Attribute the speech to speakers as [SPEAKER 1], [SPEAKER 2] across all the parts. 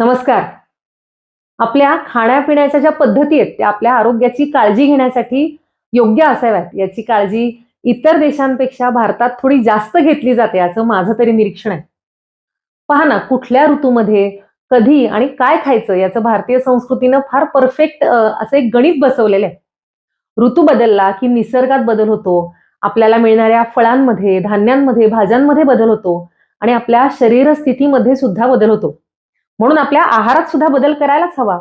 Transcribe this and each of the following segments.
[SPEAKER 1] नमस्कार. आपल्या खाण्यापिण्याच्या ज्या पद्धती आहेत त्या आपल्या आरोग्याची काळजी घेण्यासाठी योग्य असाव्यात. याची काळजी इतर देशांपेक्षा भारतात थोडी जास्त घेतली जाते असं माझं तरी निरीक्षण आहे. पहा ना कुठल्या ऋतूमध्ये कधी आणि काय खायचं याचं भारतीय संस्कृतीनं फार परफेक्ट असं एक गणित बसवलेलं आहे. ऋतू बदलला की निसर्गात बदल होतो आपल्याला मिळणाऱ्या फळांमध्ये धान्यांमध्ये भाज्यांमध्ये बदल होतो आणि आपल्या शरीर स्थितीमध्ये सुद्धा बदल होतो. म्हणून आपल्या आहारात सुद्धा बदल करायलाच हवा.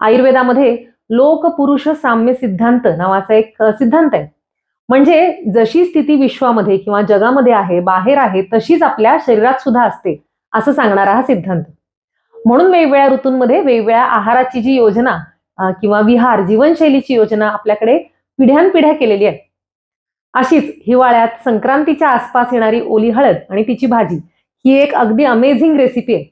[SPEAKER 1] आयुर्वेदामध्ये लोक पुरुष साम्य सिद्धांत नावाचा एक सिद्धांत आहे. म्हणजे जशी स्थिती विश्वामध्ये किंवा जगामध्ये आहे बाहेर आहे तशीच आपल्या शरीरात सुद्धा असते असं सांगणारा हा सिद्धांत. म्हणून वेगवेगळ्या ऋतूंमध्ये वेगवेगळ्या आहाराची जी योजना किंवा विहार जीवनशैलीची योजना आपल्याकडे पिढ्यानपिढ्या केलेली आहे अशीच हिवाळ्यात संक्रांतीच्या आसपास येणारी ओली हळद आणि तिची भाजी ही एक अगदी अमेझिंग रेसिपी आहे.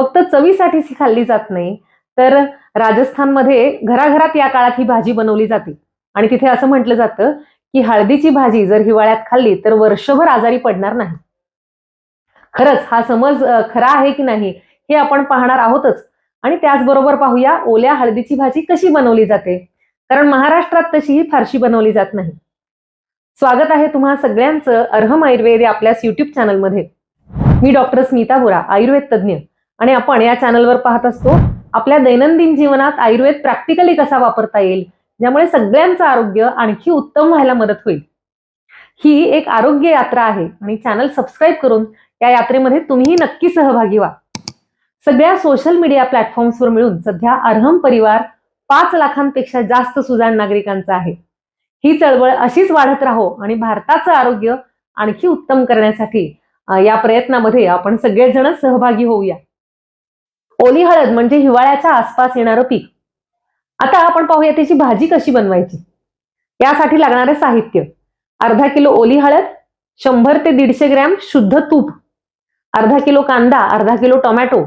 [SPEAKER 1] फक्त चवीसाठीच ही खाल्ली जात नाही. तर राजस्थानमध्ये घराघरात या काळात ही भाजी बनवली जाते. आणि तिथे असं म्हटलं जातं की हळदीची भाजी जर हिवाळ्यात खाल्ली तर वर्षभर आजारी पडणार नाही. खरंच हा समज खरा आहे की नाही हे आपण पाहणार आहोतच. आणि त्याचबरोबर पाहूया ओल्या हळदीची भाजी कशी बनवली जाते. कारण महाराष्ट्रात तशी ही फारशी बनवली जात नाही. स्वागत आहे तुम्हा सगळ्यांचं अर्हम आयुर्वेद या आपल्याच युट्यूब चॅनलमध्ये मी डॉक्टर स्मिता बोरा आयुर्वेद तज्ज्ञ. आणि आपण या चॅनलवर पाहत असतो आपल्या दैनंदिन जीवनात आयुर्वेद प्रॅक्टिकली कसा वापरता येईल ज्यामुळे सगळ्यांचं आरोग्य आणखी उत्तम व्हायला मदत होईल. ही एक आरोग्य यात्रा आहे आणि चॅनल सबस्क्राईब करून या यात्रेमध्ये तुम्हीही नक्की सहभागी व्हा. सगळ्या सोशल मीडिया प्लॅटफॉर्म्सवर मिळून सध्या अर्हम परिवार पाच लाखांपेक्षा जास्त सुजाण नागरिकांचा आहे. ही चळवळ अशीच वाढत राहो आणि भारताचं आरोग्य आणखी उत्तम करण्यासाठी या प्रयत्नामध्ये आपण सगळेजण सहभागी होऊया. ओली हळद म्हणजे हिवाळ्याच्या आसपास येणारं पीक. आता आपण पाहूया त्याची भाजी कशी बनवायची. यासाठी लागणारे साहित्य. अर्धा किलो ओली हळद शंभर ते दीडशे ग्रॅम शुद्ध तूप अर्धा किलो कांदा अर्धा किलो टोमॅटो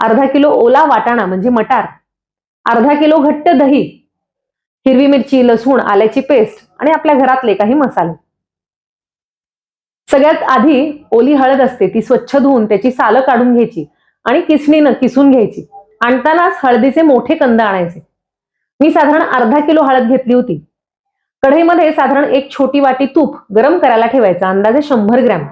[SPEAKER 1] अर्धा किलो ओला वाटाणा म्हणजे मटार अर्धा किलो घट्ट दही हिरवी मिरची लसूण आल्याची पेस्ट आणि आपल्या घरातले काही मसाले. सगळ्यात आधी ओली हळद असते ती स्वच्छ धुवून त्याची सालं काढून घ्यायची. आणि किसणीनं किसून घ्यायची. आणतानाच हळदीचे मोठे कंद आणायचे. मी साधारण अर्धा किलो हळद घेतली होती. कढईमध्ये साधारण एक छोटी वाटी तूप गरम करायला ठेवायचा. अंदाजे शंभर ग्रॅम.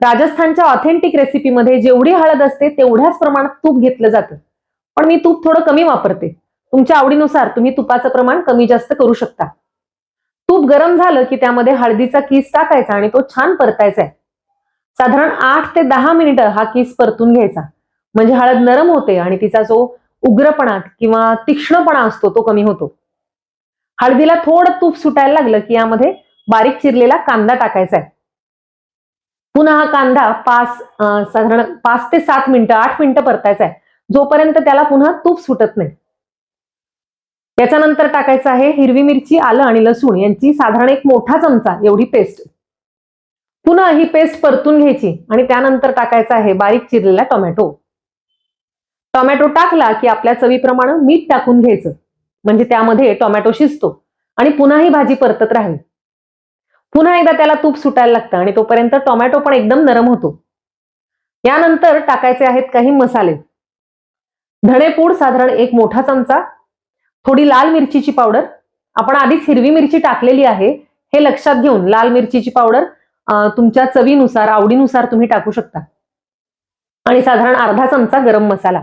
[SPEAKER 1] राजस्थानच्या ऑथेंटिक रेसिपीमध्ये जेवढी हळद असते तेवढ्याच प्रमाणात तूप घेतलं जातं. पण मी तूप थोडं कमी वापरते. तुमच्या आवडीनुसार तुम्ही तुपाचं प्रमाण कमी जास्त करू शकता. तूप गरम झालं की त्यामध्ये हळदीचा किस टाकायचा आणि तो छान परतायचा आहे. साधारण आठ ते दहा मिनिटं हा किस परतून घ्यायचा. म्हणजे हळद नरम होते आणि तिचा जो उग्रपणा किंवा तीक्ष्णपणा असतो तो कमी होतो. हळदीला थोडं तूप सुटायला लागलं की यामध्ये बारीक चिरलेला कांदा टाकायचा आहे. पुन्हा हा कांदा पाच साधारण पाच ते सात मिनिटं आठ मिनिटं परतायचा आहे. जोपर्यंत त्याला पुन्हा तूप सुटत नाही. याच्यानंतर टाकायचं आहे हिरवी मिरची आलं आणि लसूण यांची साधारण एक मोठा चमचा एवढी पेस्ट. पुन्हा ही पेस्ट परतून घ्यायची आणि त्यानंतर टाकायचा आहे बारीक चिरलेला टोमॅटो. टोमॅटो टाकला की आपल्या चवीप्रमाणे मीठ टाकून घ्यायचं. म्हणजे त्यामध्ये टोमॅटो शिजतो आणि पुन्हा ही भाजी परतत राहील. पुन्हा एकदा त्याला तूप सुटायला लागतं आणि तोपर्यंत टोमॅटो पण एकदम नरम होतो. यानंतर टाकायचे आहेत काही मसाले. धणेपूड साधारण एक मोठा चमचा थोडी लाल मिरचीची पावडर. आपण आधीच हिरवी मिरची टाकलेली आहे. हे लक्षात घेऊन लाल मिरचीची पावडर तुमच्या चवीनुसार आवडीनुसार तुम्ही टाकू शकता. आणि साधारण अर्धा चमचा गरम मसाला.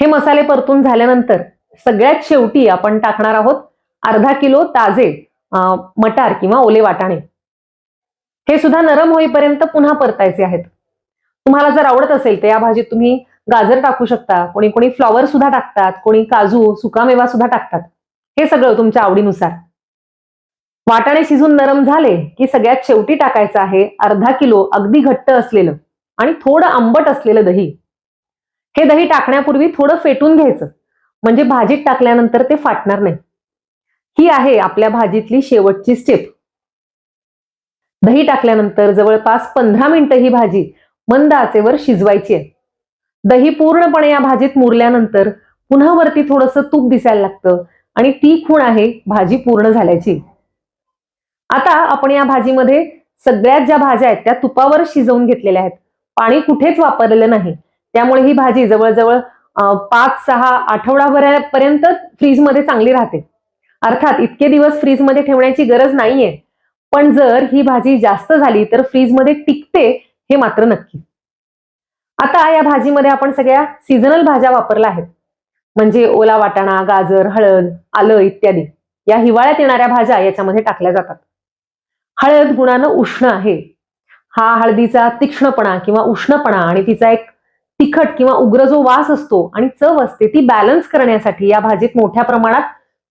[SPEAKER 1] हे मसाले परतून झाल्यानंतर सगळ्यात शेवटी आपण टाकणार आहोत अर्धा किलो ताजे मटार किंवा ओले वाटाणे. हे सुद्धा नरम होईपर्यंत पुन्हा परतायचे आहेत. तुम्हाला जर आवडत असेल तर या भाजीत तुम्ही गाजर टाकू शकता कोणी कोणी फ्लॉवर सुद्धा टाकतात कोणी काजू सुकामेवा सुद्धा टाकतात. हे सगळं तुमच्या आवडीनुसार. वाटाणे शिजून नरम झाले की सगळ्यात शेवटी टाकायचं आहे अर्धा किलो अगदी घट्ट असलेलं आणि थोडं आंबट असलेलं दही. हे दही टाकण्यापूर्वी थोडं फेटून घ्यायचं. म्हणजे भाजीत टाकल्यानंतर ते फाटणार नाही. ही आहे आपल्या भाजीतली शेवटची स्टेप दही टाकल्यानंतर जवळपास पंधरा मिनिटं ही भाजी मंद आचेवर शिजवायची आहे. दही पूर्णपणे या भाजीत मुरल्यानंतर पुन्हा वरती थोडंसं तूप दिसायला लागतं आणि ती खूण आहे भाजी पूर्ण झाल्याची. आता आपण या भाजीमध्ये सगळ्यात ज्या भाज्या आहेत त्या तुपावर शिजवून घेतलेल्या आहेत. पाणी कुठेच वापरलेलं नाही. त्यामुळे ही भाजी जवळजवळ पाच सहा आठवडाभरापर्यंत फ्रीजमध्ये चांगली राहते. अर्थात इतके दिवस फ्रीजमध्ये ठेवण्याची गरज नाहीये. पण जर ही भाजी जास्त झाली तर फ्रीजमध्ये टिकते हे मात्र नक्की. आता या भाजीमध्ये आपण सगळ्या सीझनल भाज्या वापरल्या आहेत. म्हणजे ओला वाटाणा गाजर हळद आलं इत्यादी. या हिवाळ्यात येणाऱ्या भाज्या याच्यामध्ये टाकल्या जातात. हळद गुणानं उष्ण आहे. हा हळदीचा तीक्ष्णपणा किंवा उष्णपणा आणि तिचा एक तिखट किंवा उग्र जो वास असतो आणि चव असते ती बॅलन्स करण्यासाठी या भाजीत मोठ्या प्रमाणात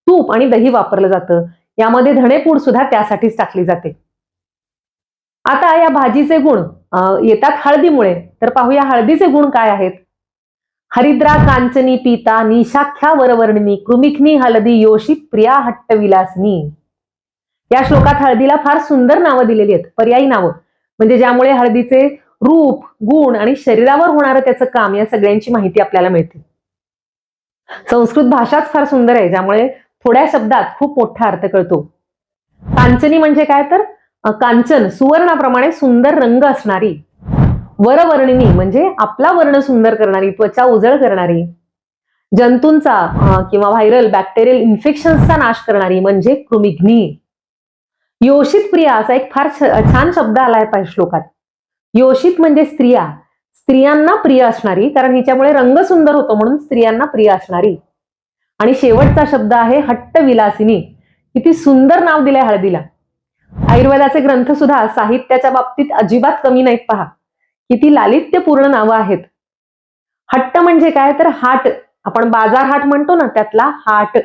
[SPEAKER 1] तूप आणि दही वापरलं जातं. यामध्ये धणेपूड सुद्धा त्यासाठीच टाकली जाते. आता या भाजीचे गुण येतात हळदीमुळे. तर पाहूया हळदीचे गुण काय आहेत? हरिद्रा कांचनी पीता निशाख्या वरवर्णिनी कृमिखनी हळदी योशी प्रिया हट्ट विलासनी या श्लोकात हळदीला फार सुंदर नावं दिलेली आहेत. पर्यायी नावं. म्हणजे ज्यामुळे हळदीचे रूप गुण आणि शरीरावर होणारं त्याचं काम या सगळ्यांची माहिती आपल्याला मिळते. संस्कृत भाषाच फार सुंदर आहे ज्यामुळे थोड्या शब्दात खूप मोठा अर्थ कळतो. कांचनी म्हणजे काय तर? कांचन सुवर्णाप्रमाणे सुंदर रंग असणारी. वरवर्णिनी म्हणजे आपला वर्ण सुंदर करणारी त्वचा उजळ करणारी. जंतूंचा किंवा व्हायरल बॅक्टेरियल इन्फेक्शन्सचा नाश करणारी म्हणजे कृमिघ्नी. योषित प्रिया असा एक फार छान शब्द आलाय श्लोकात. योषित म्हणजे स्त्रिया. स्त्रियांना प्रिय असणारी कारण हिच्यामुळे रंग सुंदर होतो म्हणून स्त्रियांना प्रिय असणारी. आणि शेवटचा शब्द आहे हट्ट विलासिनी किती सुंदर नाव दिलंय हळदीला. आयुर्वेदाचे ग्रंथ सुद्धा साहित्याच्या बाबतीत अजिबात कमी नाहीत पहा. किती लालित्यपूर्ण नावं आहेत. हट्ट म्हणजे काय? तर हाट. आपण बाजार हाट म्हणतो ना त्यातला हाट.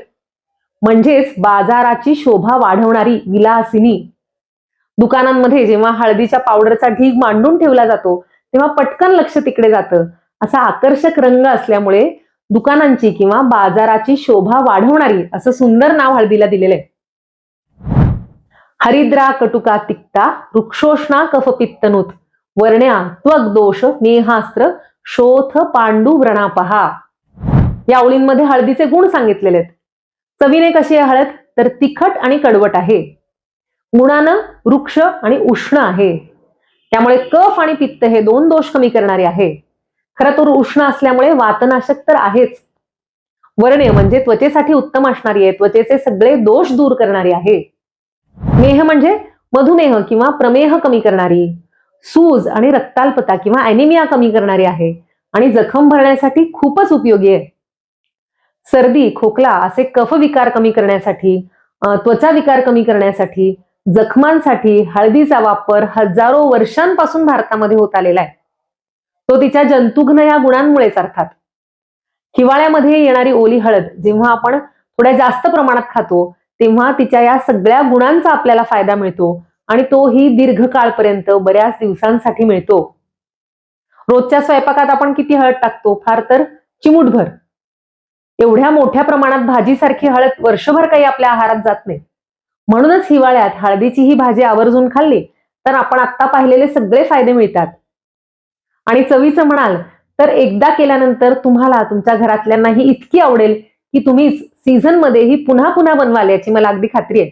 [SPEAKER 1] म्हणजेच बाजाराची शोभा वाढवणारी विलासिनी. दुकानांमध्ये जेव्हा हळदीच्या पावडरचा ढीग मांडून ठेवला जातो तेव्हा पटकन लक्ष तिकडे जातं. असा आकर्षक रंग असल्यामुळे दुकानांची किंवा बाजाराची शोभा वाढवणारी असं सुंदर नाव हळदीला दिलेलं आहे हरिद्रा कटुका तिक्ता वृक्षोष्णा कफपित्तनुत वर्ण्या त्वग दोष नेहास्त्र शोथ पांडू व्रणापहा. या ओळींमध्ये हळदीचे गुण सांगितलेले आहेत चवीने कशी आहे हळद? तर तिखट आणि कडवट आहे. गुणानं वृक्ष आणि उष्ण आहे. त्यामुळे कफ आणि पित्त हे दोन दोष कमी करणारे आहे. खरं तर उष्ण असल्यामुळे वातनाशक तर आहेच. वर्णे म्हणजे त्वचेसाठी उत्तम असणारी आहे. त्वचेचे सगळे दोष दूर करणारी आहे. मेह म्हणजे मधुमेह किंवा प्रमेह कमी करणारी सूज आणि रक्ताल्पता किंवा अॅनिमिया कमी करणारी आहे आणि जखम भरण्यासाठी खूपच उपयोगी आहे. सर्दी खोकला असे कफ विकार कमी करण्यासाठी त्वचा विकार कमी करण्यासाठी जखमांसाठी हळदीचा वापर हजारो वर्षांपासून भारतामध्ये होत आलेला आहे. तो तिच्या जंतुघ्न या गुणांमुळेच अर्थात. हिवाळ्यामध्ये येणारी ओली हळद जेव्हा आपण थोड्या जास्त प्रमाणात खातो तेव्हा तिच्या या सगळ्या गुणांचा आपल्याला फायदा मिळतो आणि तोही दीर्घकाळपर्यंत बऱ्याच दिवसांसाठी मिळतो. रोजच्या स्वयंपाकात आपण किती हळद टाकतो? फार तर चिमूटभर. एवढ्या मोठ्या प्रमाणात भाजीसारखी हळद वर्षभर काही आपल्या आहारात जात नाही. म्हणूनच हिवाळ्यात हळदीची ही भाजी आवर्जून खाल्ली तर आपण आत्ता पाहिलेले सगळे फायदे मिळतात. आणि चवीचं म्हणाल तर एकदा केल्यानंतर तुम्हाला तुमच्या घरातल्यांना ही इतकी आवडेल की तुम्ही सीझनमध्ये ही पुन्हा पुन्हा बनवाल याची मला अगदी खात्री आहे.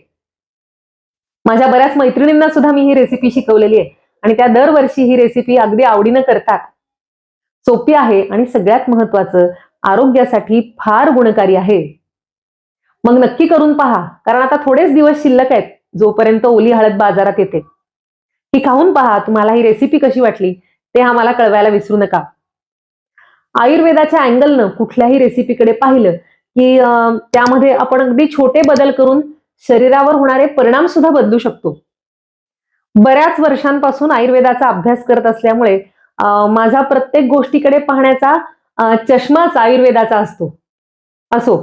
[SPEAKER 1] माझ्या बऱ्याच मैत्रिणींना सुद्धा मी ही रेसिपी शिकवलेली आहे आणि त्या दरवर्षी ही रेसिपी अगदी आवडीनं करतात. सोपी आहे आणि सगळ्यात महत्वाचं आरोग्यासाठी फार गुणकारी आहे. मग नक्की करून पहा. कारण आता थोडेच दिवस शिल्लक आहेत. जोपर्यंत ओली हळद बाजारात येते. ती खाऊन पहा तुम्हाला ही रेसिपी कशी वाटली ते आम्हाला कळवायला विसरू नका. आयुर्वेदाच्या अँगलनं कुठल्याही रेसिपीकडे पाहिलं की त्यामध्ये आपण अगदी छोटे बदल करून शरीरावर होणारे परिणाम सुद्धा बदलू शकतो. बऱ्याच वर्षांपासून आयुर्वेदाचा अभ्यास करत असल्यामुळे माझा प्रत्येक गोष्टीकडे पाहण्याचा चष्माच आयुर्वेदाचा असतो. असो.